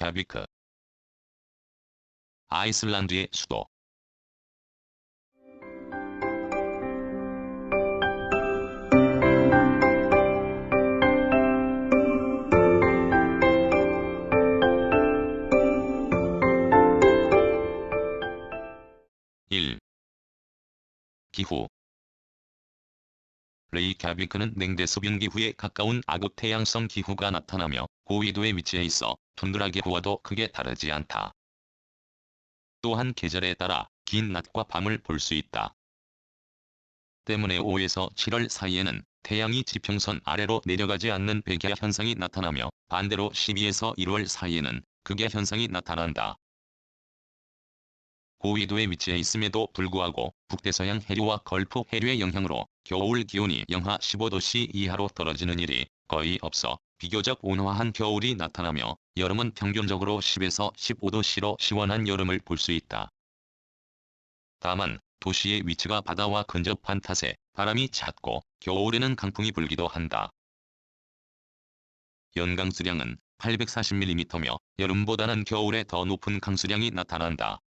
레이캬비크 아이슬란드의 수도 일. 기후 레이캬비크는 냉대수변 기 후에 가까운 아극태양성 기후가 나타나며 고위도에 위치해 있어 툰드라 기후와도 크게 다르지 않다. 또한 계절에 따라 긴 낮과 밤을 볼 수 있다. 때문에 5에서 7월 사이에는 태양이 지평선 아래로 내려가지 않는 백야 현상이 나타나며 반대로 12에서 1월 사이에는 극야 현상이 나타난다. 고위도에 위치해 있음에도 불구하고 북대서양 해류와 걸프 해류의 영향으로 겨울 기온이 영하 15도씨 이하로 떨어지는 일이 거의 없어 비교적 온화한 겨울이 나타나며 여름은 평균적으로 10에서 15도씨로 시원한 여름을 볼 수 있다. 다만 도시의 위치가 바다와 근접한 탓에 바람이 잦고 겨울에는 강풍이 불기도 한다. 연강 수량은 840mm며 여름보다는 겨울에 더 높은 강수량이 나타난다.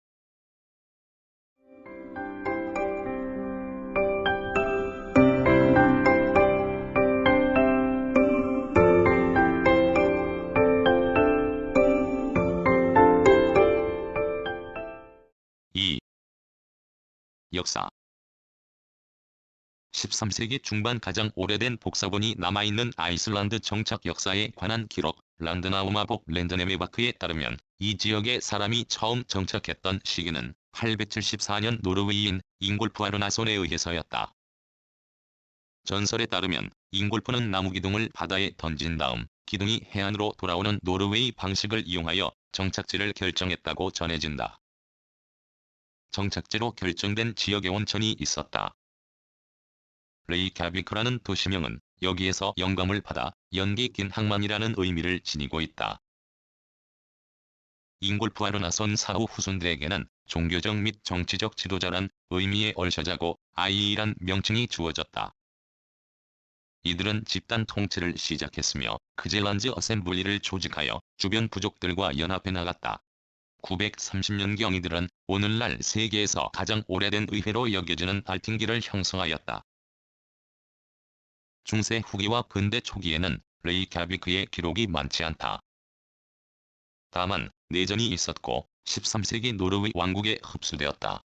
역사 13세기 중반 가장 오래된 복사본이 남아있는 아이슬란드 정착 역사에 관한 기록 란드나우마복 랜드네메바크에 따르면 이 지역에 사람이 처음 정착했던 시기는 874년 노르웨이인 잉골프 아르나손에 의해서였다. 전설에 따르면 잉골프는 나무 기둥을 바다에 던진 다음 기둥이 해안으로 돌아오는 노르웨이 방식을 이용하여 정착지를 결정했다고 전해진다. 정착지로 결정된 지역의 온천이 있었다. 레이캬비크라는 도시명은 여기에서 영감을 받아 연기 낀 항만이라는 의미를 지니고 있다. 잉골프하로 나선 사후 후손들에게는 종교적 및 정치적 지도자란 의미의 얼셔자고 아이이란 명칭이 주어졌다. 이들은 집단 통치를 시작했으며 크젤란즈 어셈블리를 조직하여 주변 부족들과 연합해 나갔다. 930년경 이들은 오늘날 세계에서 가장 오래된 의회로 여겨지는 알팅기를 형성하였다. 중세 후기와 근대 초기에는 레이캬비크의 기록이 많지 않다. 다만 내전이 있었고 13세기 노르웨이 왕국에 흡수되었다.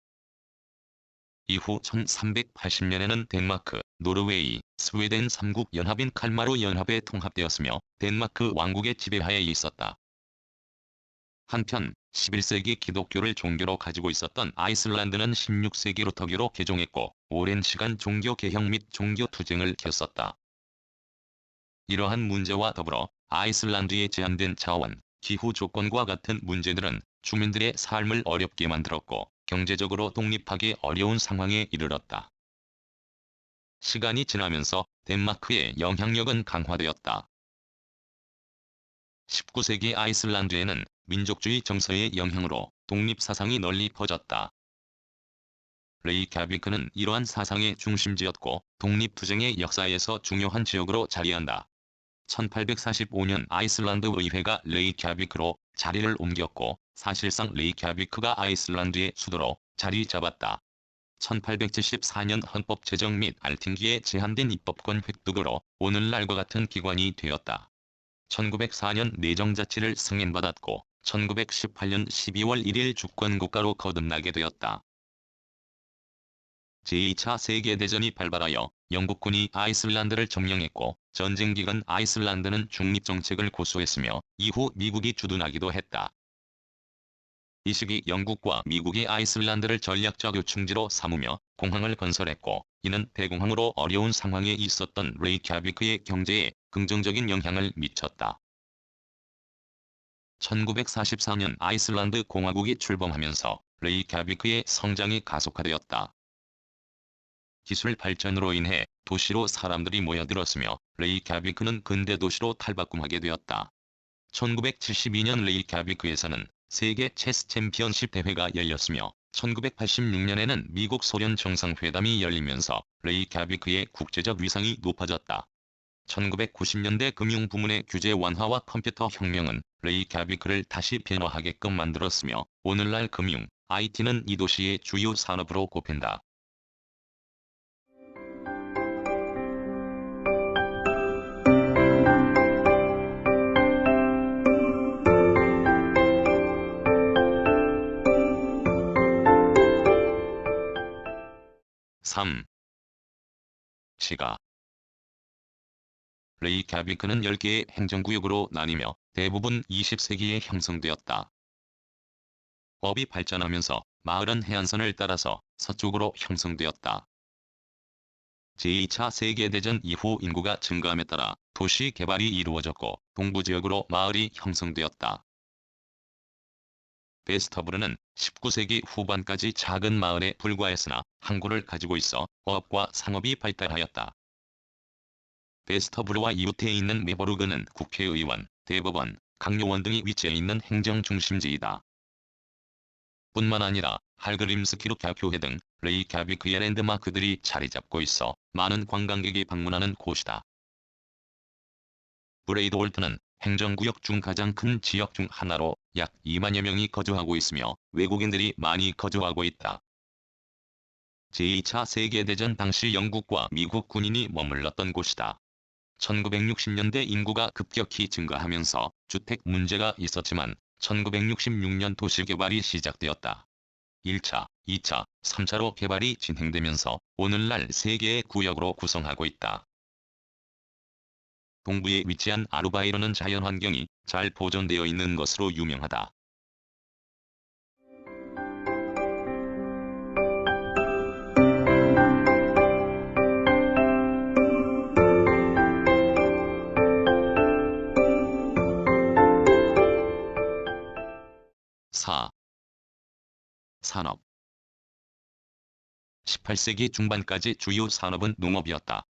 이후 1380년에는 덴마크, 노르웨이, 스웨덴 3국 연합인 칼마루 연합에 통합되었으며 덴마크 왕국의 지배하에 있었다. 한편 11세기 기독교를 종교로 가지고 있었던 아이슬란드는 16세기 루터교로 개종했고 오랜 시간 종교 개혁 및 종교 투쟁을 겪었다. 이러한 문제와 더불어 아이슬란드에 제한된 자원, 기후 조건과 같은 문제들은 주민들의 삶을 어렵게 만들었고 경제적으로 독립하기 어려운 상황에 이르렀다. 시간이 지나면서 덴마크의 영향력은 강화되었다. 19세기 아이슬란드에는 민족주의 정서의 영향으로 독립사상이 널리 퍼졌다. 레이캬비크는 이러한 사상의 중심지였고 독립투쟁의 역사에서 중요한 지역으로 자리한다. 1845년 아이슬란드 의회가 레이캬비크로 자리를 옮겼고 사실상 레이캬비크가 아이슬란드의 수도로 자리 잡았다. 1874년 헌법 제정 및 알팅기에 제한된 입법권 획득으로 오늘날과 같은 기관이 되었다. 1904년 내정자치를 승인받았고 1918년 12월 1일 주권국가로 거듭나게 되었다. 제2차 세계대전이 발발하여 영국군이 아이슬란드를 점령했고 전쟁 기간 아이슬란드는 중립정책을 고수했으며 이후 미국이 주둔하기도 했다. 이 시기 영국과 미국이 아이슬란드를 전략적 요충지로 삼으며 공항을 건설했고 이는 대공항으로 어려운 상황에 있었던 레이캬비크의 경제에 긍정적인 영향을 미쳤다. 1944년 아이슬란드 공화국이 출범하면서 레이캬비크의 성장이 가속화되었다. 기술 발전으로 인해 도시로 사람들이 모여들었으며 레이캬비크는 근대 도시로 탈바꿈하게 되었다. 1972년 레이캬비크에서는 세계 체스 챔피언십 대회가 열렸으며 1986년에는 미국 소련 정상회담이 열리면서 레이캬비크의 국제적 위상이 높아졌다. 1990년대 금융 부문의 규제 완화와 컴퓨터 혁명은 레이캬비크를 다시 변화하게끔 만들었으며 오늘날 금융, IT는 이 도시의 주요 산업으로 꼽힌다. 3. 시가 레이캬비크는 10개의 행정구역으로 나뉘며 대부분 20세기에 형성되었다. 업이 발전하면서 마을은 해안선을 따라서 서쪽으로 형성되었다. 제2차 세계대전 이후 인구가 증가함에 따라 도시 개발이 이루어졌고 동부지역으로 마을이 형성되었다. 베스터브르는 19세기 후반까지 작은 마을에 불과했으나 항구를 가지고 있어 어업과 상업이 발달하였다. 베스터브르와 이웃해 있는 메버르그는 국회의원, 대법원, 강요원 등이 위치해 있는 행정 중심지이다. 뿐만 아니라 할그림스키르 교회 등 레이캬비크의 랜드마크들이 자리 잡고 있어 많은 관광객이 방문하는 곳이다. 브레이드 올트는 행정구역 중 가장 큰 지역 중 하나로 약 2만여 명이 거주하고 있으며 외국인들이 많이 거주하고 있다. 제2차 세계대전 당시 영국과 미국 군인이 머물렀던 곳이다. 1960년대 인구가 급격히 증가하면서 주택 문제가 있었지만 1966년 도시개발이 시작되었다. 1차, 2차, 3차로 개발이 진행되면서 오늘날 3개의 구역으로 구성하고 있다. 동부에 위치한 아르바이로는 자연환경이 잘 보존되어 있는 것으로 유명하다. 사 산업 18세기 중반까지 주요 산업은 농업이었다.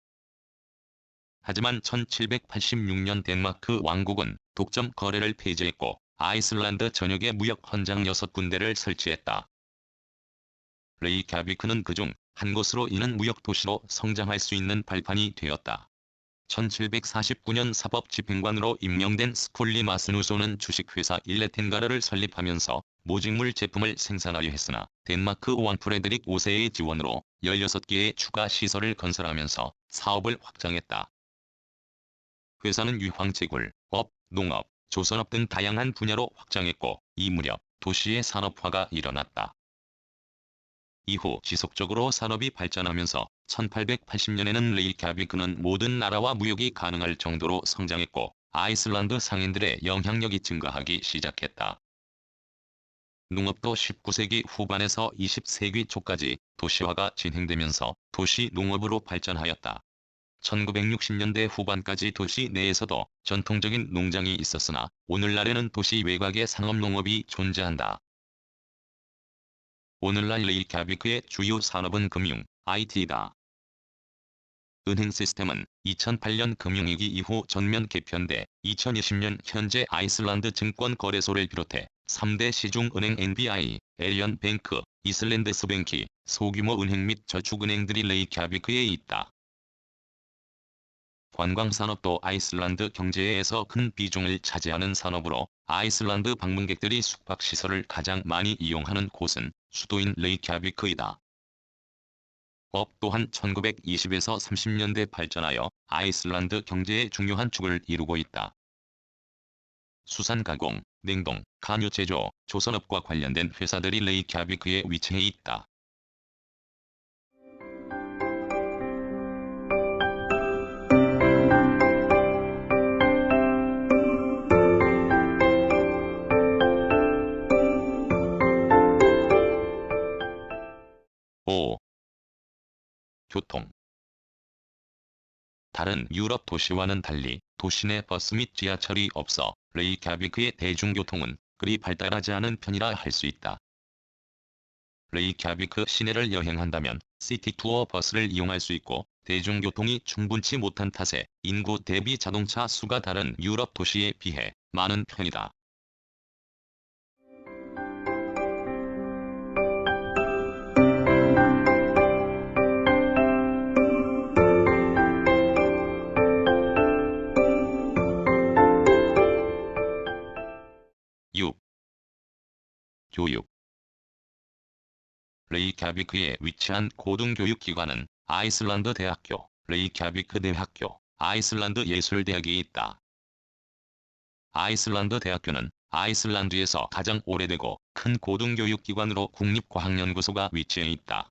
하지만 1786년 덴마크 왕국은 독점 거래를 폐지했고 아이슬란드 전역에 무역 헌장 6군데를 설치했다. 레이캬비크는 그중 한 곳으로 이는 무역 도시로 성장할 수 있는 발판이 되었다. 1749년 사법집행관으로 임명된 스콜리 마스누소는 주식회사 일레텐가르를 설립하면서 모직물 제품을 생산하려 했으나 덴마크 왕 프레드릭 5세의 지원으로 16개의 추가 시설을 건설하면서 사업을 확장했다. 회사는 유황채굴, 업, 농업, 조선업 등 다양한 분야로 확장했고 이 무렵 도시의 산업화가 일어났다. 이후 지속적으로 산업이 발전하면서 1880년에는 레이캬비크는 모든 나라와 무역이 가능할 정도로 성장했고 아이슬란드 상인들의 영향력이 증가하기 시작했다. 농업도 19세기 후반에서 20세기 초까지 도시화가 진행되면서 도시 농업으로 발전하였다. 1960년대 후반까지 도시 내에서도 전통적인 농장이 있었으나 오늘날에는 도시 외곽의 상업농업이 존재한다. 오늘날 레이캬비크의 주요 산업은 금융, IT다. 은행 시스템은 2008년 금융위기 이후 전면 개편돼 2020년 현재 아이슬란드 증권거래소를 비롯해 3대 시중은행 NBI, 에리언 뱅크, 이슬랜드 스뱅키, 소규모 은행 및 저축은행들이 레이캬비크에 있다. 관광산업도 아이슬란드 경제에서 큰 비중을 차지하는 산업으로 아이슬란드 방문객들이 숙박시설을 가장 많이 이용하는 곳은 수도인 레이캬비크이다. 업 또한 1920에서 30년대 발전하여 아이슬란드 경제의 중요한 축을 이루고 있다. 수산 가공, 냉동, 간유 제조, 조선업과 관련된 회사들이 레이캬비크에 위치해 있다. 교통 다른 유럽 도시와는 달리 도시 내 버스 및 지하철이 없어 레이캬비크의 대중교통은 그리 발달하지 않은 편이라 할 수 있다. 레이캬비크 시내를 여행한다면 시티투어 버스를 이용할 수 있고 대중교통이 충분치 못한 탓에 인구 대비 자동차 수가 다른 유럽 도시에 비해 많은 편이다. 레이캬비크에 위치한 고등교육기관은 아이슬란드 대학교, 레이캬비크 대학교, 아이슬란드 예술대학이 있다. 아이슬란드 대학교는 아이슬란드에서 가장 오래되고 큰 고등교육기관으로 국립과학연구소가 위치해 있다.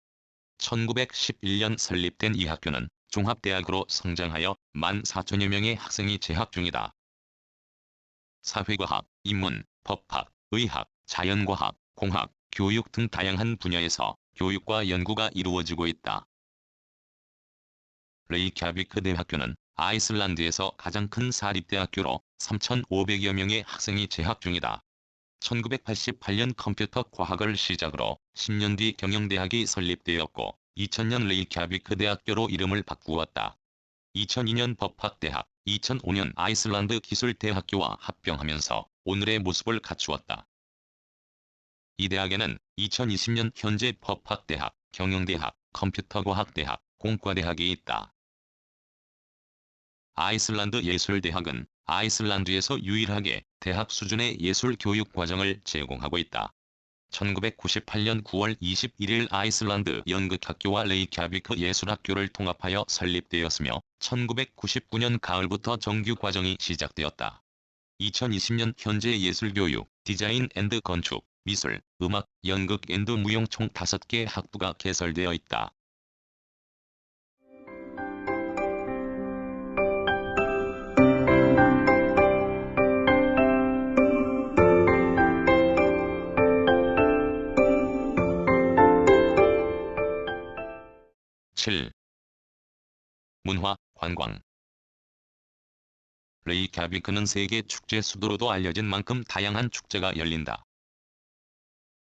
1911년 설립된 이 학교는 종합대학으로 성장하여 14,000여 명의 학생이 재학 중이다. 사회과학, 인문, 법학, 의학, 자연과학, 공학, 교육 등 다양한 분야에서 교육과 연구가 이루어지고 있다. 레이캬비크 대학교는 아이슬란드에서 가장 큰 사립대학교로 3,500여 명의 학생이 재학 중이다. 1988년 컴퓨터 과학을 시작으로 10년 뒤 경영대학이 설립되었고 2000년 레이캬비크 대학교로 이름을 바꾸었다. 2002년 법학대학, 2005년 아이슬란드 기술대학교와 합병하면서 오늘의 모습을 갖추었다. 이 대학에는 2020년 현재 법학대학, 경영대학, 컴퓨터과학대학, 공과대학이 있다. 아이슬란드 예술대학은 아이슬란드에서 유일하게 대학 수준의 예술 교육 과정을 제공하고 있다. 1998년 9월 21일 아이슬란드 연극학교와 레이캬비크 예술학교를 통합하여 설립되었으며 1999년 가을부터 정규 과정이 시작되었다. 2020년 현재 예술교육, 디자인 앤드 건축, 미술, 음악, 연극 앤드 무용 총 5개 학부가 개설되어 있다. 칠 문화, 관광 레이캬비크는 세계 축제 수도로도 알려진 만큼 다양한 축제가 열린다.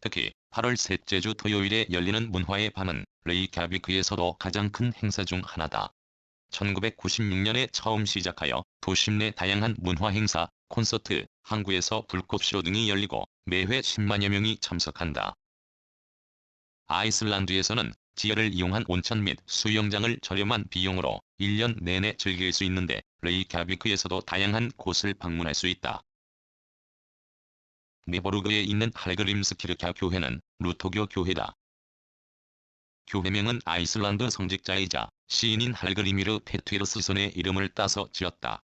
특히 8월 셋째 주 토요일에 열리는 문화의 밤은 레이캬비크에서도 가장 큰 행사 중 하나다. 1996년에 처음 시작하여 도심 내 다양한 문화 행사, 콘서트, 항구에서 불꽃쇼 등이 열리고 매회 10만여 명이 참석한다. 아이슬란드에서는 지하를 이용한 온천 및 수영장을 저렴한 비용으로 1년 내내 즐길 수 있는데 레이캬비크에서도 다양한 곳을 방문할 수 있다. 네버르그에 있는 할그림스키르캬 교회는 루토교 교회다. 교회명은 아이슬란드 성직자이자 시인인 할그리미르 페트이르스손의 이름을 따서 지었다.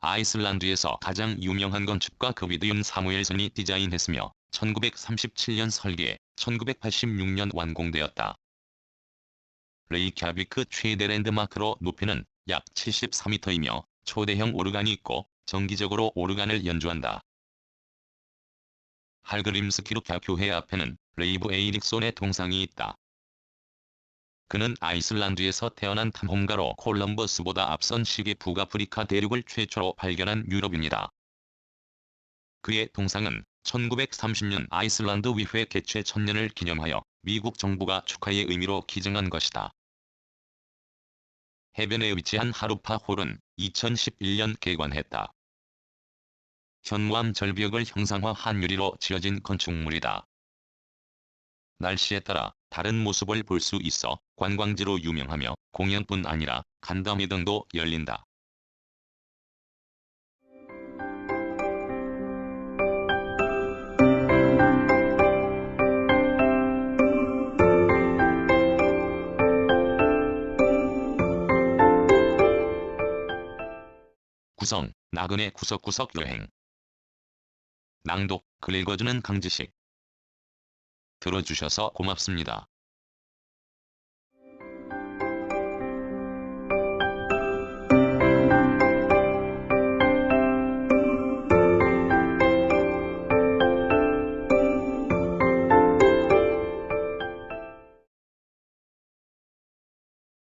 아이슬란드에서 가장 유명한 건축가 그비드윤 사무엘손이 디자인했으며 1937년 설계, 1986년 완공되었다. 레이캬비크 최대 랜드마크로 높이는 약 74m이며 초대형 오르간이 있고 정기적으로 오르간을 연주한다. 할그림스키르캬 교회 앞에는 레이브 에이릭손의 동상이 있다. 그는 아이슬란드에서 태어난 탐험가로 콜럼버스보다 앞선 시기 북아프리카 대륙을 최초로 발견한 유럽입니다. 그의 동상은 1930년 아이슬란드 위회 개최 천년을 기념하여 미국 정부가 축하의 의미로 기증한 것이다. 해변에 위치한 하루파 홀은 2011년 개관했다. 현무암 절벽을 형상화한 유리로 지어진 건축물이다. 날씨에 따라 다른 모습을 볼 수 있어 관광지로 유명하며 공연뿐 아니라 간담회 등도 열린다. 구성, 나그네 구석구석 여행 낭독, 글 읽어주는 강지식 들어주셔서 고맙습니다.